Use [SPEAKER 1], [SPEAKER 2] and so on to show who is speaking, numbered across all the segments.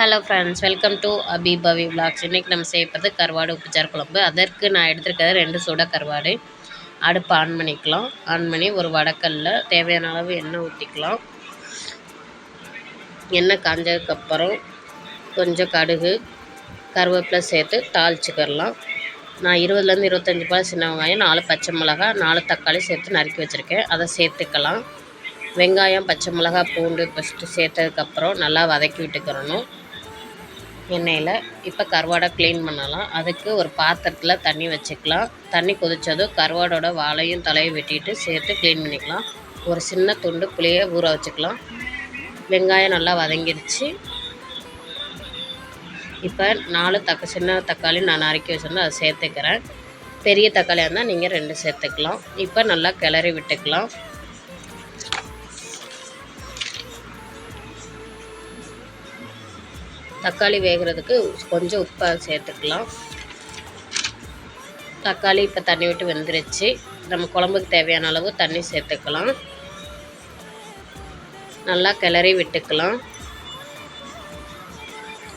[SPEAKER 1] Hello friends welcome to Abi Pavi blogs இன்றைக்கி நம்ம செய்யப்பது கருவாடு உப்புச்சார் குழம்பு. அதற்கு நான் எடுத்துருக்கிறது ரெண்டு சுட கருவாடு. அடுப்பு ஆன் பண்ணிக்கலாம். ஆன் பண்ணி ஒரு வடக்கல்ல தேவையான அளவு எண்ணெய் ஊற்றிக்கலாம் எண்ணெய் காஞ்சதுக்கப்புறம் கொஞ்சம் கடுகு கருவேப்பிலை சேர்த்து தாளிச்சுக்கிடலாம் நான் இருபதுலேருந்து இருபத்தஞ்சி பால் சின்ன வெங்காயம் நாலு பச்சை மிளகா நாலு தக்காளி சேர்த்து நறுக்கி வச்சுருக்கேன். அதை சேர்த்துக்கலாம். வெங்காயம் பச்சை மிளகா பூண்டு ஃபஸ்ட்டு சேர்த்ததுக்கப்புறம் நல்லா வதக்கி விட்டுக்கிறணும் எண்ணெயில் இப்போ கருவாடை க்ளீன் பண்ணலாம். அதுக்கு ஒரு பாத்திரத்தில் தண்ணி வச்சுக்கலாம். தண்ணி கொதித்ததும் கருவாடோட வாழையும் தலையும் வெட்டிட்டு சேர்த்து க்ளீன் பண்ணிக்கலாம். ஒரு சின்ன துண்டு புளியை ஊற வச்சுக்கலாம். வெங்காயம் நல்லா வதங்கிடுச்சு இப்போ நாலு தக்க சின்ன தக்காளி நான் நறுக்கி வச்சுருந்தேன் அதை சேர்த்துக்கிறேன். பெரிய தக்காளியாக இருந்தால் நீங்கள் ரெண்டு சேர்த்துக்கலாம். இப்போ நல்லா கிளறி விட்டுக்கலாம். தக்காளி வேகிறதுக்கு கொஞ்சம் உப்பை சேர்த்துக்கலாம். தக்காளி இப்போ தண்ணி விட்டு வெந்துருச்சு. நம்ம குழம்புக்கு தேவையான அளவு தண்ணி சேர்த்துக்கலாம். நல்லா கிளறி விட்டுக்கலாம்.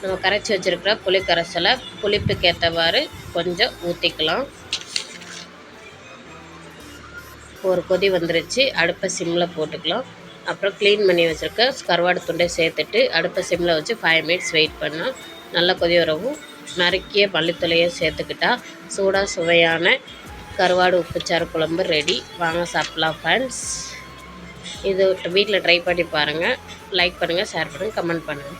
[SPEAKER 1] நம்ம கரைச்சி வச்சுருக்கிற புளி கரைசலை புளிப்புக்கு ஏற்றவாறு கொஞ்சம் ஊற்றிக்கலாம் ஒரு கொதி வந்துருச்சு. அடுப்பை சிம்மில் போட்டுக்கலாம். அப்புறம் க்ளீன் பண்ணி வச்சுருக்க கருவாடு துண்டை சேர்த்துட்டு அடுத்த சிம்மில் வச்சு ஃபைவ் மினிட்ஸ் வெயிட் பண்ணால் நல்லா கொதி வரவும். நறுக்கிய மல்லித்தலையை சேர்த்துக்கிட்டா சூடாக சுவையான கருவாடு உப்புச்சாறு குழம்பு ரெடி வாங்க சாப்பிட்லாம் ஃப்ரெண்ட்ஸ் இது வீட்டில் ட்ரை பண்ணி பாருங்கள் லைக் பண்ணுங்கள் ஷேர் பண்ணுங்கள் கமெண்ட் பண்ணுங்கள்